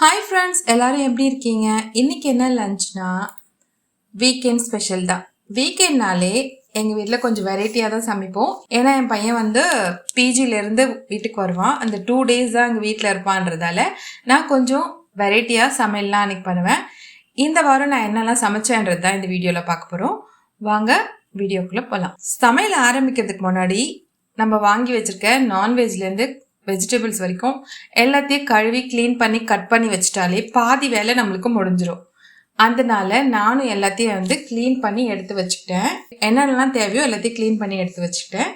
Hi friends எல்லாரும் எப்படி இருக்கீங்க? இன்னைக்கு என்ன லஞ்ச்னா வீக்கெண்ட் ஸ்பெஷல் தான். வீக்கெண்ட்னாலே எங்கள் வீட்டில் கொஞ்சம் வெரைட்டியாக தான் சமைப்போம். ஏன்னா என் பையன் வந்து பிஜிலேருந்து வீட்டுக்கு வருவான். அந்த டூ டேஸ் தான் எங்கள் வீட்டில் இருப்பான்றதால நான் கொஞ்சம் வெரைட்டியாக சமையல்லாம் அன்றைக்கி பண்ணுவேன். இந்த வாரம் நான் என்னெல்லாம் சமைச்சேன்றது தான் இந்த வீடியோவில் பார்க்க போகிறோம் வாங்க வீடியோக்குள்ளே போகலாம் சமையல் ஆரம்பிக்கிறதுக்கு முன்னாடி நம்ம வாங்கி வச்சுருக்க நான்வெஜ்லேருந்து வெஜிடபிள்ஸ் வரைக்கும் எல்லாத்தையும் கழுவி க்ளீன் பண்ணி கட் பண்ணி வச்சிட்டாலே பாதி வேலை நம்மளுக்கு முடிஞ்சிடும் அதனால நானும் எல்லாத்தையும் வந்து க்ளீன் பண்ணி எடுத்து வச்சுக்கிட்டேன். என்னென்னலாம் தேவையோ எல்லாத்தையும் க்ளீன் பண்ணி எடுத்து வச்சுக்கிட்டேன்.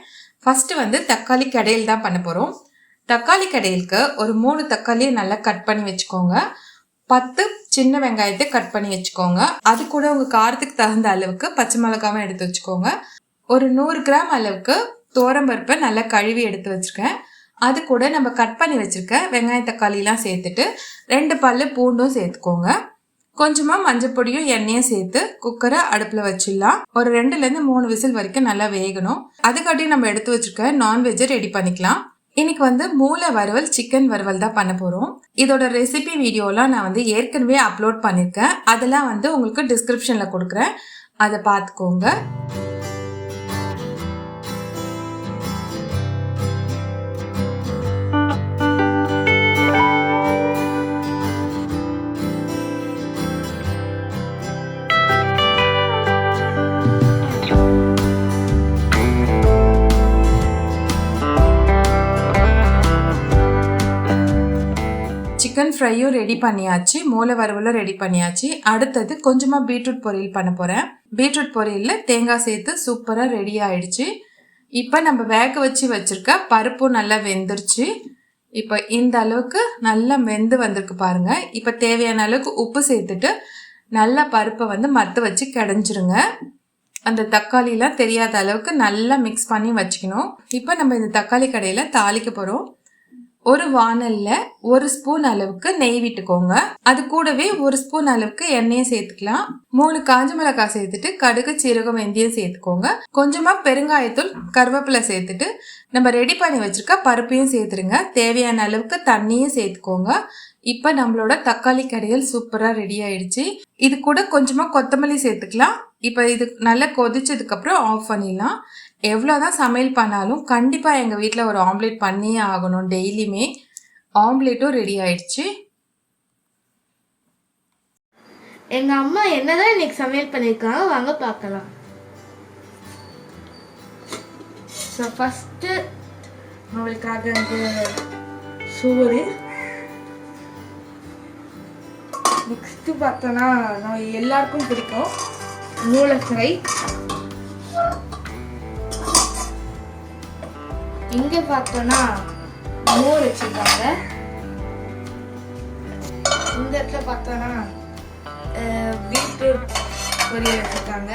ஃபஸ்ட்டு வந்து தக்காளி கடையில் தான் பண்ண போகிறோம் தக்காளி கடையிலுக்கு ஒரு மூணு தக்காளியை நல்லா கட் பண்ணி வச்சுக்கோங்க. பத்து சின்ன வெங்காயத்தை கட் பண்ணி வச்சுக்கோங்க. அது கூட உங்கள் காரத்துக்கு தகுந்த அளவுக்கு பச்சை மிளகாவும் எடுத்து வச்சுக்கோங்க. ஒரு நூறு கிராம் அளவுக்கு தோரம்பருப்பை நல்லா கழுவி எடுத்து வச்சுருக்கேன். அது கூட நம்ம கட் பண்ணி வச்சிருக்க வெங்காய தக்காளிலாம் சேர்த்துட்டு ரெண்டு பல் பூண்டும் சேர்த்துக்கோங்க. கொஞ்சமாக மஞ்சள் பொடியும் எண்ணெயும் சேர்த்து குக்கரை அடுப்பில் வச்சிடலாம். ஒரு ரெண்டுலேருந்து மூணு விசில் வரைக்கும் நல்லா வேகணும். அதுக்காட்டியும் நம்ம எடுத்து வச்சிருக்க நான்வெஜ்ஜை ரெடி பண்ணிக்கலாம். இன்னைக்கு வந்து மூளை வறுவல் சிக்கன் வறுவல் தான் பண்ண போகிறோம் இதோட ரெசிபி வீடியோலாம் நான் வந்து ஏற்கனவே அப்லோட் பண்ணியிருக்கேன் அதெல்லாம் வந்து உங்களுக்கு டிஸ்கிரிப்ஷனில் கொடுக்குறேன். அதை பார்த்துக்கோங்க. சிக்கன் ஃப்ரையும் ரெடி பண்ணியாச்சு. மூளை வறுவலும் ரெடி பண்ணியாச்சு. அடுத்தது கொஞ்சமாக பீட்ரூட் பொரியல் பண்ண போகிறேன் பீட்ரூட் பொரியலில் தேங்காய் சேர்த்து சூப்பராக ரெடி ஆயிடுச்சு. இப்போ நம்ம வேக வச்சு வச்சுருக்க பருப்பும் நல்லா வெந்துருச்சு. இப்போ இந்த அளவுக்கு நல்லா வெந்து வந்திருக்கு பாருங்கள் இப்போ தேவையான அளவுக்கு உப்பு சேர்த்துட்டு நல்லா பருப்பை வந்து மற்ற வச்சு கிடைஞ்சிருங்க. அந்த தக்காளிலாம் தெரியாத அளவுக்கு நல்லா மிக்ஸ் பண்ணி வச்சுக்கணும். இப்போ நம்ம இந்த தக்காளி கடையில் தாளிக்க போகிறோம் ஒரு வானல்ல ஒரு ஸ்பூன் அளவுக்கு நெய் விட்டுக்கோங்க. அது கூடவே ஒரு ஸ்பூன் அளவுக்கு எண்ணெயை சேர்த்துக்கலாம். மூணு காஞ்ச மிளகாய் சேர்த்துட்டு கடுகு சீரகம் வெந்தயம் சேர்த்துக்கோங்க. கொஞ்சமா பெருங்காயத்தூள் கருவேப்பிலை சேர்த்துட்டு நம்ம ரெடி பண்ணி வச்சிருக்க பருப்பையும் சேர்த்துருங்க. தேவையான அளவுக்கு தண்ணியும் சேர்த்துக்கோங்க. இப்போ நம்மளோட தக்காளி கடையல் சூப்பராக ரெடி ஆயிடுச்சு. இது கூட கொஞ்சமாக கொத்தமல்லி சேர்த்துக்கலாம். இப்போ இது நல்லா கொதிச்சதுக்கப்புறம் ஆஃப் பண்ணிடலாம். எவ்வளோதான் சமையல் பண்ணாலும் கண்டிப்பாக எங்கள் வீட்டில் ஒரு ஆம்லேட் பண்ணியே ஆகணும் டெய்லியுமே. ஆம்லேட்டும் ரெடி ஆயிடுச்சு. எங்கள் அம்மா என்னதான் இன்னைக்கு சமையல் பண்ணியிருக்காங்க வாங்க பார்க்கலாம் ஸோ ஃபஸ்ட்டு நம்மளுக்காக வந்து சோறு. நெக்ஸ்ட்டு பார்த்தோன்னா நம்ம எல்லாருக்கும் பிடிக்கும் மூளை ஃப்ரை. இங்கே பார்த்தோன்னா மோர் வச்சுருக்காங்க. இந்த இடத்துல பார்த்தோன்னா பீட்ரூட் பொரியல் வச்சுருக்காங்க.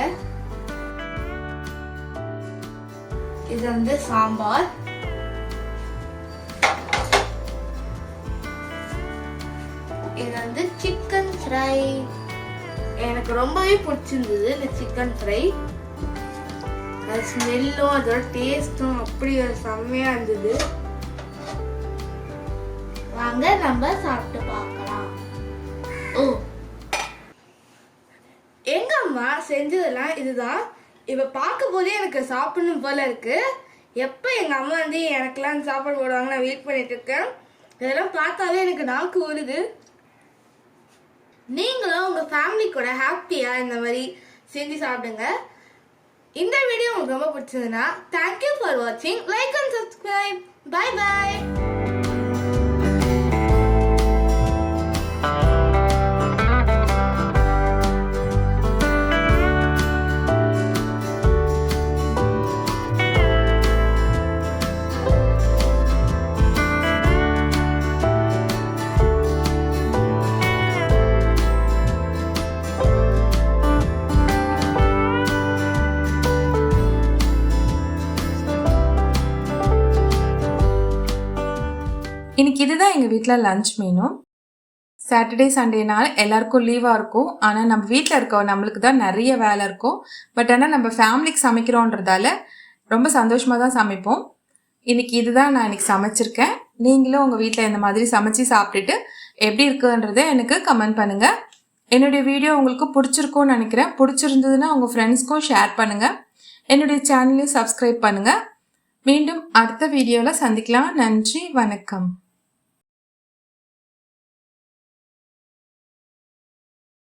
இது வந்து சாம்பார். இது வந்து சிக்கன் ஃப்ரை. எனக்கு ரொம்பவே பிடிச்சிருந்தது இந்த சிக்கன் ஃப்ரை. அது ஸ்மெல்லும் அதோட டேஸ்ட்டும் அப்படி ஒரு செம்மையா இருந்தது. வாங்க நம்ம சாப்பிட்டு பார்க்கலாம். ஓ. எங்க அம்மா செஞ்சதெல்லாம் இதுதான். இப்ப பார்க்க போதே எனக்கு சாப்பிடணும் போல இருக்கு. எப்போ எங்க அம்மா வந்து எனக்கெல்லாம் சாப்பாடு போடுவாங்க நான் வெயிட் பண்ணிட்டு இருக்கேன். இதெல்லாம் பார்த்தாலே எனக்கு நாக்கு ஊறுது. நீங்களும் உங்க ஃபேமிலி கூட ஹாப்பியா இந்த மாதிரி செஞ்சு சாப்பிடுங்க. இந்த வீடியோ உங்களுக்கு ரொம்ப பிடிச்சதுன்னா தேங்க்யூ ஃபார் வாட்சிங் like and subscribe bye bye இன்னைக்கு இதுதான் எங்கள் வீட்டில் லஞ்ச் மெனு சாட்டர்டே சண்டேனால் எல்லாருக்கும் லீவாக இருக்கும். ஆனால் நம்ம வீட்டில் இருக்க நம்மளுக்கு தான் நிறைய வேலை இருக்கும். பட் ஆனால் நம்ம ஃபேமிலிக்கு சமைக்கிறோன்றதால ரொம்ப சந்தோஷமாக தான் சமைப்போம். இன்னைக்கு இதுதான் நான் இன்னைக்கு சமைச்சிருக்கேன். நீங்களும் உங்கள் வீட்டில் இந்த மாதிரி சமைச்சு சாப்பிட்டுட்டு எப்படி இருக்குன்றத எனக்கு கமெண்ட் பண்ணுங்கள் என்னுடைய வீடியோ உங்களுக்கு பிடிச்சிருக்கும்னு நினைக்கிறேன். பிடிச்சிருந்ததுன்னா உங்கள் ஃப்ரெண்ட்ஸ்க்கும் ஷேர் பண்ணுங்கள் என்னுடைய சேனலையும் சப்ஸ்கிரைப் பண்ணுங்கள் மீண்டும் அடுத்த வீடியோவில் சந்திக்கலாம். நன்றி வணக்கம்.